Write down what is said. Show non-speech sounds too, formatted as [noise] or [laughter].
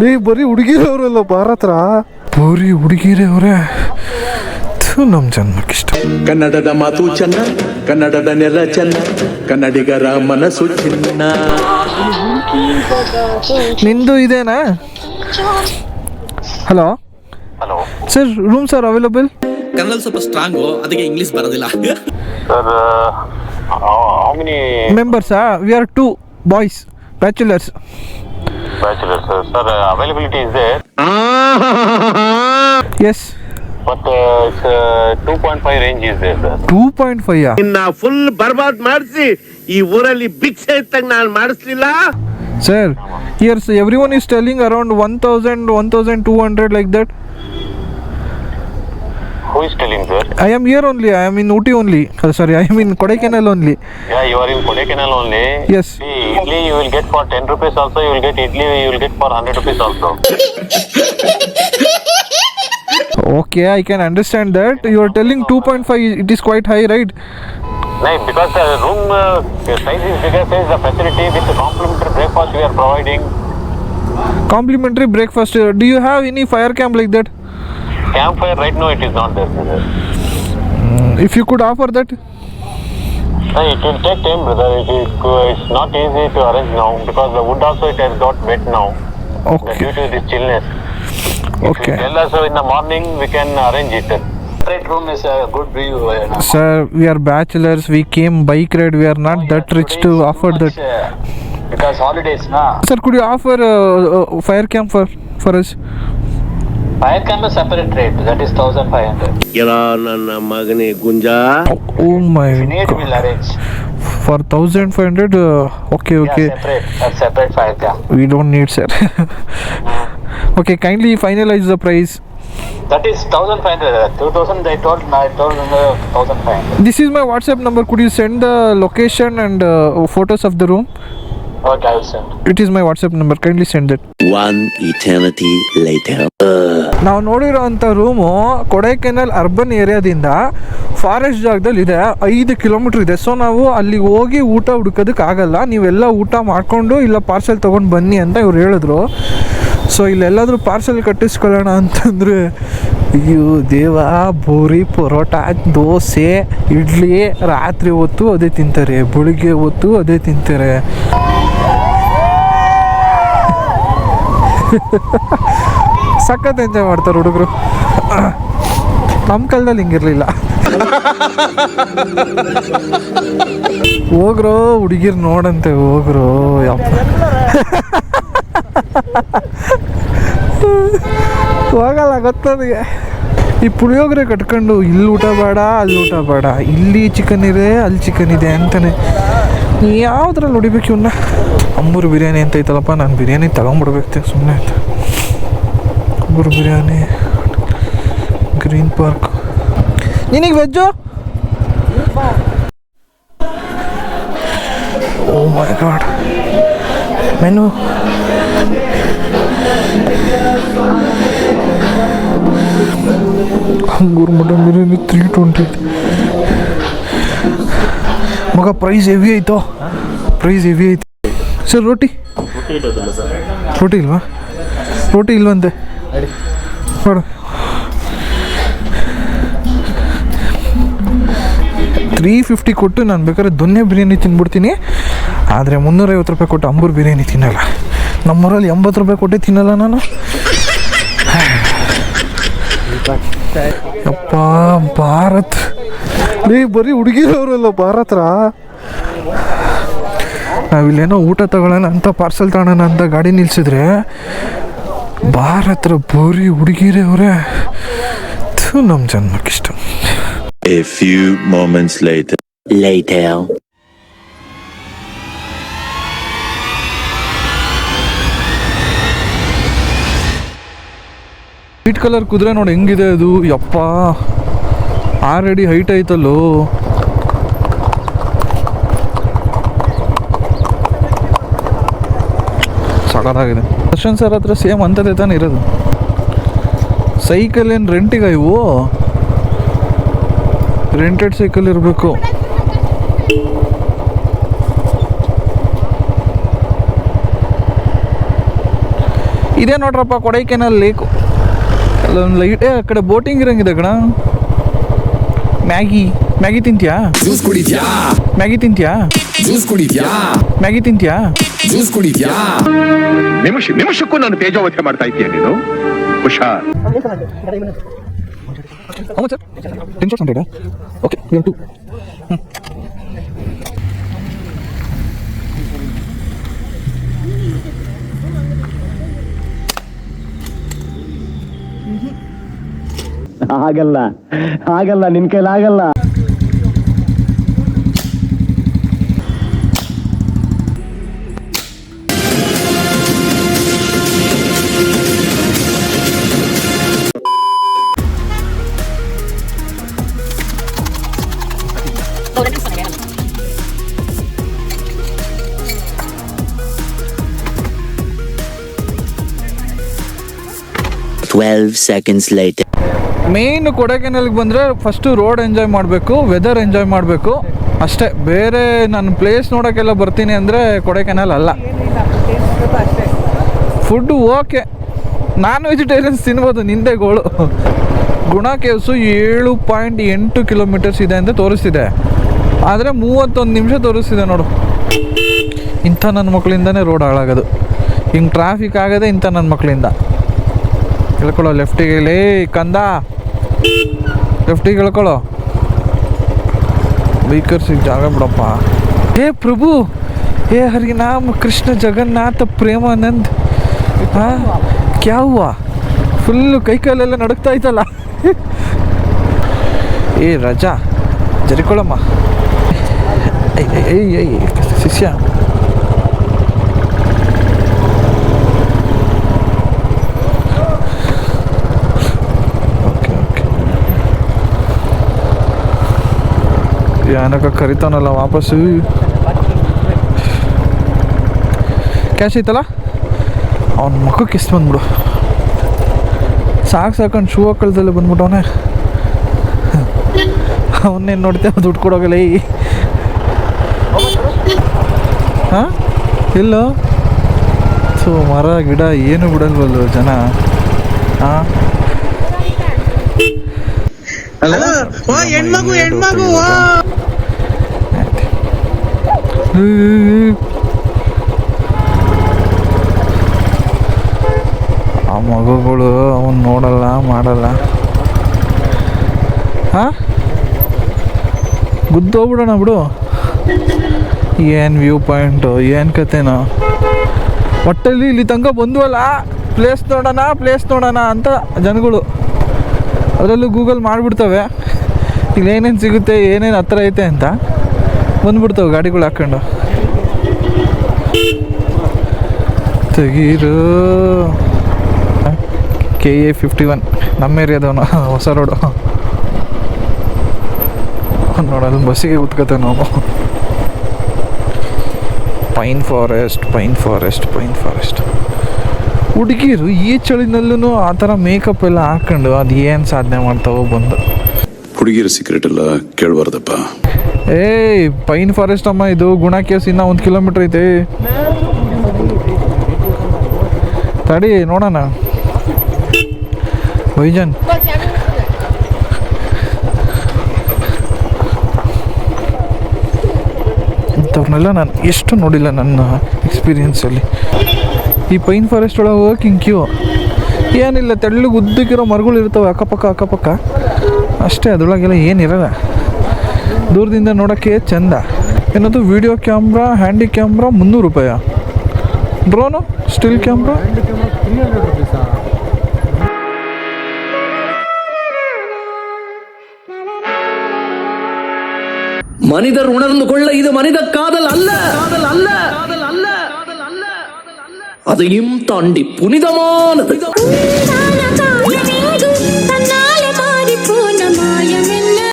ಲೇ ಬರೀ ಹುಡುಗಿರೇ ಅವರಲ್ಲ ಭಾರತ್ರ ಬರೀ ಹುಡುಗಿರೇ ಅವರೇ ನಮ್ಮ ಜನ್ಮಕ್ಕಿಷ್ಟ ಕನ್ನಡದ ಮಾತು ಚೆನ್ನ ಕನ್ನಡದ ನೆಲ ಚೆನ್ನ ಕನ್ನಡಿಗರ ಮನಸ್ಸು ಚಿನ್ನ. ನಿಂದು ಇದೇನಾ? Hello? Hello. Sir room sir available Kannada ಸ್ವಲ್ಪ ಸ್ಟ್ರಾಂಗು ಅದಕ್ಕೆ ಇಂಗ್ಲೀಷ್ ಬರೋದಿಲ್ಲ. Sir how many ಮೆಂಬರ್ಸಾ we are two boys bachelors bachelors sir availability is there yes but two point five range is there sir two point five ಇನ್ನ full ಬರ್ಬಾದ್ ಮಾಡಿಸಿ. ಈ ಊರಲ್ಲಿ ಭಿಕ್ಷೆ ಇತ್ತಂಗ್ ನಾನು ಮಾಡಿಸ್ಲಿಲ್ಲ. Sir here's everyone is telling around one thousand one thousand two hundred like that Who is telling, sir? I am here only I am in Ooty only sorry I am in Kodaikanal only Yeah, only Yes. Idli idli you will get for 10 rupees also, you will get idli you will get for 100 rupees also. Okay, I can understand that. You are telling 2.5, it is quite high, right? No, because the room uh, size is bigger, says the facility with the complimentary breakfast we are providing. Complimentary breakfast. uh, Do you have any fire camp like that? Campfire right now it is not there. Hmm, if you could offer that. It will take time, brother. It is it's not easy to arrange now because the wood also it has got wet now. Okay. Due to this chillness. Okay. tell us in the morning, we can arrange it. Room is a good view. Uh, Sir, we are bachelors. We came bike ride. We are not oh, that yes, rich to afford that. Uh, because holidays, na. Sir, could you offer a fire camp for for us? Fire camp is separate rate. That is thousand five hundred. ಇರ ನನ್ನ ಮಗನೇ ಗುಂಜ oh my If you need, we'll arrange. Four thousand five hundred okay okay Yeah, separate. That's separate fire camp. We don't need sir [laughs] okay kindly finalise the price That is thousand five hundred. Two thousand. I told. I told thousand five hundred. This is my WhatsApp number could you send the location and photos of the room Okay, I'll send. It is my WhatsApp number kindly send that one eternity later ನಾವು ನೋಡಿರೋ ಅಂಥ room Kodaikanal urban ಏರಿಯಾದಿಂದ forest ಜಾಗದಲ್ಲಿ ಇದೆ ಐದು kilometre ಇದೆ. So ನಾವು ಅಲ್ಲಿ ಹೋಗಿ ಊಟ ಹುಡ್ಕೋದಕ್ಕೆ ಆಗಲ್ಲ ನೀವೆಲ್ಲ ಊಟ ಮಾಡಿಕೊಂಡು ಇಲ್ಲ ಪಾರ್ಸೆಲ್ ತೊಗೊಂಡು ಬನ್ನಿ ಅಂತ ಇವ್ರು ಹೇಳಿದ್ರು. ಸೊ ಇಲ್ಲೆಲ್ಲಾದರೂ ಪಾರ್ಸೆಲ್ ಕಟ್ಟಿಸ್ಕೊಳ್ಳೋಣ ಅಂತಂದರೆ ಅಯ್ಯೋ ದೇವ ಪೂರಿ ಪರೋಟ, ದೋಸೆ, ಇಡ್ಲಿ, ರಾತ್ರಿ ಹೊತ್ತು ಅದೇ ತಿಂತಾರೆ, ಬೆಳಿಗ್ಗೆ ಹೊತ್ತು ಅದೇ ತಿಂತಾರೆ. ಸಖತ್ ಎಂಜಾಯ್ ಮಾಡ್ತಾರೆ ಹುಡುಗರು. ನಮ್ಮ ಕಾಲದಲ್ಲಿ ಹಿಂಗಿರ್ಲಿಲ್ಲ. ಹೋಗ್ರೋ ಹುಡುಗಿರ್ ನೋಡಂತೆ, ಹೋಗ್ರೋ, ಯಪ್ಪ. ಹೋಗಲ್ಲ ಗೊತ್ತನಿಗೆ ಈ ಪುಳಿಯೋಗರೆ ಕಟ್ಕೊಂಡು, ಇಲ್ಲಿ ಊಟ ಬೇಡ, ಅಲ್ಲಿ ಊಟ ಬೇಡ. ಇಲ್ಲಿ ಚಿಕನ್ ಇದೆ, ಅಲ್ಲಿ ಚಿಕನ್ ಇದೆ ಅಂತಾನೆ. ಯಾವ್ದ್ರಲ್ಲಿ ಹೊಡಿಬೇಕು ಇವನ್ನ ಅಂಬೂರು ಬಿರಿಯಾನಿ ಅಂತ ಐತಲ್ಲಪ್ಪ, ನಾನು ಬಿರಿಯಾನಿ ತಗೊಂಬಿಡ್ಬೇಕು ಸುಮ್ಮನೆ ಅಂತ. Ambur biryani, green park. ನಿನಗೆ veg oh my god menu? ಅಂಗೂರು ಮಟನ್ ಬಿರಿಯಾನಿ ತ್ರೀ ಟ್ವೆಂಟಿ ಮಗ ಪ್ರೈಸ್ ಹೆವಿ ಆಯ್ತು? ಪ್ರೈಸ್ ಹೆವಿ ಆಯ್ತು. ಸರ್ ರೋಟಿ ರೋಟಿ ಇಲ್ವಾ? ರೋಟಿ ಇಲ್ವಂತೆ? ನೋಡು. ತ್ರೀ ಫಿಫ್ಟಿ ಕೊಟ್ಟು ನಾನು ಬೇಕಾದ್ರೆ ದೊನ್ನೆ ಬಿರಿಯಾನಿ ತಿನ್ಬಿಡ್ತೀನಿ. ಆದರೆ ಮುನ್ನೂರೈವತ್ತು ರೂಪಾಯಿ ಕೊಟ್ಟು ಅಂಬೂರು ಬಿರಿಯಾನಿ ತಿನ್ನಲ್ಲ. ನಮ್ಮೂರಲ್ಲಿ ಎಂಬತ್ತು ರೂಪಾಯಿ ಕೊಟ್ಟೆ ತಿನ್ನಲ್ಲ ನಾನು. ಅಪ್ಪ ಭಾರತ್ ಲೇ ಬರೀ ಹುಡುಗಿರವರಲ್ಲ ಭಾರತ್ರ ನಾವಿಲ್ಲೇನೋ ಊಟ ತಗೊಳ್ಳೋಣ ಅಂತ ಪಾರ್ಸೆಲ್ ತಗೊಳ್ಳೋಣ ಅಂತ ಗಾಡಿ ನಿಲ್ಸಿದ್ರೆ ಭಾರತ್ರ ಬರೀ ಹುಡುಗಿರೇ ಅವರೇ ನಮ್ಮ ಜನ್ಮಕ್ಕಿಷ್ಟ A few moments later. Later. White colour ಕುದುರೆ ನೋಡಿ ಹೆಂಗಿದೆ ಅದು? ಯಪ್ಪ. ಆರು ಅಡಿ ಹೈಟ್ ಐತಲ್ಲೋ ಸಡಲಾಗಿದೆ ದರ್ಶನ್ ಸರ್ ಹತ್ರ ಸೇಮ್ ಅಂಥದ್ದೇ ತಾನೇ ಇರೋದು. ಸೈಕಲ್ ಏನು ರೆಂಟಿಗ ಇವು? ರೆಂಟೆಡ್ ಸೈಕಲ್ ಇರಬೇಕು. ಇದೇ ನೋಡ್ರಪ್ಪ, ಕೊಡೈಕೆನಲ್ ಅಲ್ಲೊಂದು ಲೈಟ್ ಆ ಕಡೆ ಬೋಟಿಂಗ್ ಇರಂಗಿದೆ ಕಣ. ಮ್ಯಾಗಿ ಮ್ಯಾಗಿ ತಿಂತ್ಯಾ? ಜ್ಯೂಸ್ ಕುಡಿದ್ಯಾ ಮ್ಯಾಗಿ ತಿಂತ್ಯಾ? ಜ್ಯೂಸ್ ಕುಡಿದ್ಯಾ ಮ್ಯಾಗಿ ತಿಂತ್ಯಾ? ಜ್ಯೂಸ್ ಕುಡಿದ್ಯಾ ನಿಮಿಷ ನಿಮಿಷಕ್ಕೂ ನಾನು ತೇಜೋವಧೆ ಮಾಡ್ತಾ ಇದ್ದೀಯ ನೀನು? ಹುಷಾರ್ ಹೌದು ಸರ್ ಟೆನ್ ಶಾರ್ಟ್ಸ್ ಹಂಡ್ರೆಡಾ ಓಕೆ ಟು ಆಗಲ್ಲ ಆಗಲ್ಲ ನಿನ್ ಕೈಲಾಗಲ್ಲ Twelve seconds later. ಮೇನ್ ಕೊಡೈಕೆನಲ್ಗೆ ಬಂದರೆ ಫಸ್ಟು ರೋಡ್ ಎಂಜಾಯ್ ಮಾಡಬೇಕು ವೆದರ್ ಎಂಜಾಯ್ ಮಾಡಬೇಕು. ಅಷ್ಟೇ, ಬೇರೆ ನಾನು ಪ್ಲೇಸ್ ನೋಡೋಕ್ಕೆಲ್ಲ ಬರ್ತೀನಿ ಅಂದರೆ ಕೊಡೈಕೆನಲ್ ಅಲ್ಲ. ಫುಡ್ಡು ಓಕೆ ನಾನ್ ವೆಜಿಟೇರಿಯನ್ಸ್ ತಿನ್ಬೋದು, ನಿಂದೆ ಗೋಳು. ಗುಣ ಕೇವ್ಸು ಏಳು ಪಾಯಿಂಟ್ ಎಂಟು ಕಿಲೋಮೀಟರ್ಸ್ ಇದೆ ಅಂತ ತೋರಿಸ್ತಿದೆ. ಆದರೆ ಮೂವತ್ತೊಂದು ನಿಮಿಷ ತೋರಿಸ್ತಿದೆ ನೋಡು. ಇಂಥ ನನ್ನ ಮಕ್ಕಳಿಂದನೇ ರೋಡ್ ಹಾಳಾಗೋದು. ಹಿಂಗೆ ಟ್ರಾಫಿಕ್ ಆಗದೆ ಇಂಥ ನನ್ನ ಮಕ್ಕಳಿಂದ ಕೇಳ್ಕೊಳ್ಳೋ ಲೆಫ್ಟಿಗೆ ಲೇ ಕಂದ. ಲೆಫ್ಟಿಗೆ ಹೇಳ್ಕೊಳ್ಳೋ ಬೈಕರ್ಸಿಗೆ ಜಾಗ ಬಿಡಪ್ಪ. ಹೇ ಪ್ರಭು, ಹೇ ಹರಿನಾಮ ಕೃಷ್ಣ ಜಗನ್ನಾಥ, ಪ್ರೇಮಾನಂದ್. ಹಾ ಕ್ಯಾವ ಫುಲ್ಲು ಕೈ ಕಾಲೆಲ್ಲ ನಡುಕ್ತಾ ಇತ್ತಲ್ಲ ಏ ರಜಾ, ಜರಿಕೊಳ್ಳಮ್ಮ. ಏಯ್ ಏಯ್ ಏಯ್ ಶಿಷ್ಯ ಓಕೆ ಓಕೆ ಯಾನಕ ಕರಿತಾನಲ್ಲ ವಾಪಸ್ ಕ್ಯಾಶ್ ಐತಲ್ಲ? ಅವ್ನ ಮಕ್ಕಕ್ಕೆ ಎಷ್ಟು ಬಂದ್ಬಿಡು. ಸಾಕು ಸಾಕೊಂಡು ಶೂ ಹಾಕಳ್ದಲ್ಲೇ ಬಂದ್ಬಿಟ್ಟವನೆ ಅವನ್ನೇನು ನೋಡ್ತೇವೆ ದುಡ್ಡು ಕೊಡೋಗಲ್ಲ ಈ ಹಾಂ? ಇಲ್ಲ ಸೊ ಮರ ಗಿಡ ಏನು ಬಿಡಲ್ವಲ್ಲ ಜನ. ಹಾಂ ಹೆಣ್ಮಗು ಹೆಣ್ಮಗು ಆ ಮಗುಗಳು ಅವನ್ ನೋಡಲ್ಲ, ಮಾಡಲ್ಲ. ಹಾ ಗುದ್ದೋಗ್ಬಿಡೋಣ ಬಿಡು. ಏನು ವ್ಯೂ ಪಾಯಿಂಟು, ಏನು ಕತೆನೋ ಒಟ್ಟಲ್ಲಿ ಇಲ್ಲಿ ತನಕ ಬಂದ್ವಲ್ಲ? ಪ್ಲೇಸ್ ನೋಡೋಣ ಪ್ಲೇಸ್ ನೋಡೋಣ ಅಂತ ಜನಗಳು. ಅದರಲ್ಲೂ ಗೂಗಲ್ ಮಾಡಿಬಿಡ್ತವೆ. ಇಲ್ಲಿ ಏನೇನು ಸಿಗುತ್ತೆ, ಏನೇನು ಹತ್ರ ಐತೆ ಅಂತ. ಬಂದ್ಬಿಡ್ತವೆ ಗಾಡಿಗಳು ಹಾಕೊಂಡು. ತೆಗೀರು. K A fifty one. ನಮ್ಮ ಏರಿಯಾದವನು ಹೊಸ ರೋಡು ನೋಡೋದು ಬಸ್ಸಿಗೆ ಕೂತ್ಕೋತೇವೆ ನಾವು. Pine forest pine forest pine forest ಹುಡುಗಿರು ಈ ಚಳಿನಲ್ಲೂ ಆ ಥರ ಮೇಕಪ್ ಎಲ್ಲ ಹಾಕೊಂಡು ಅದು ಏನು ಸಾಧನೆ ಮಾಡ್ತಾವೋ ಬಂದು. ಹುಡುಗಿರು ಸೀಕ್ರೆಟ್ ಎಲ್ಲ ಕೇಳಬಾರ್ದಪ್ಪ. ಏಯ್, ಪೈನ್ ಫಾರೆಸ್ಟ್ ಅಮ್ಮ ಇದು. ಗುಣ ಕೇಸ್ ಇನ್ನ ಒಂದು ಕಿಲೋಮೀಟರ್ ಐತೆ. ತಡಿ, ನೋಡೋಣ. ಬೈಜನ್ ಇಂಥವ್ರನ್ನೆಲ್ಲ ನಾನು ಎಷ್ಟು ನೋಡಿಲ್ಲ ನನ್ನ ಎಕ್ಸ್ಪೀರಿಯನ್ಸಲ್ಲಿ ಈ ಪೈನ್ ಫಾರೆಸ್ಟ್ ಒಳಗೆ ಹೋಗಕ್ಕೆ ಹಿಂಗೆ ಕ್ಯೂ ಏನಿಲ್ಲ, ತೆಳ್ಳಗೆ ಉದ್ದಕ್ಕಿರೋ ಮರಗಳು ಇರ್ತವೆ ಅಕ್ಕಪಕ್ಕ ಅಕ್ಕಪಕ್ಕ. ಅಷ್ಟೇ, ಅದ್ರೊಳಗೆಲ್ಲ ಏನಿರಲ್ಲ. ದೂರದಿಂದ ನೋಡೋಕ್ಕೆ ಚಂದ ಏನದು ವಿಡಿಯೋ ಕ್ಯಾಮ್ರಾ ಹ್ಯಾಂಡಿ ಕ್ಯಾಮ್ರಾ ಮುನ್ನೂರು ರೂಪಾಯ ಡ್ರೋನು ಸ್ಟಿಲ್ ಕ್ಯಾಮ್ರಾ மனிதர் உணர்ந்து கொள்ள இது மனித காதல் அல்ல காதல் அல்ல அதையும் தாண்டி புனிதமானது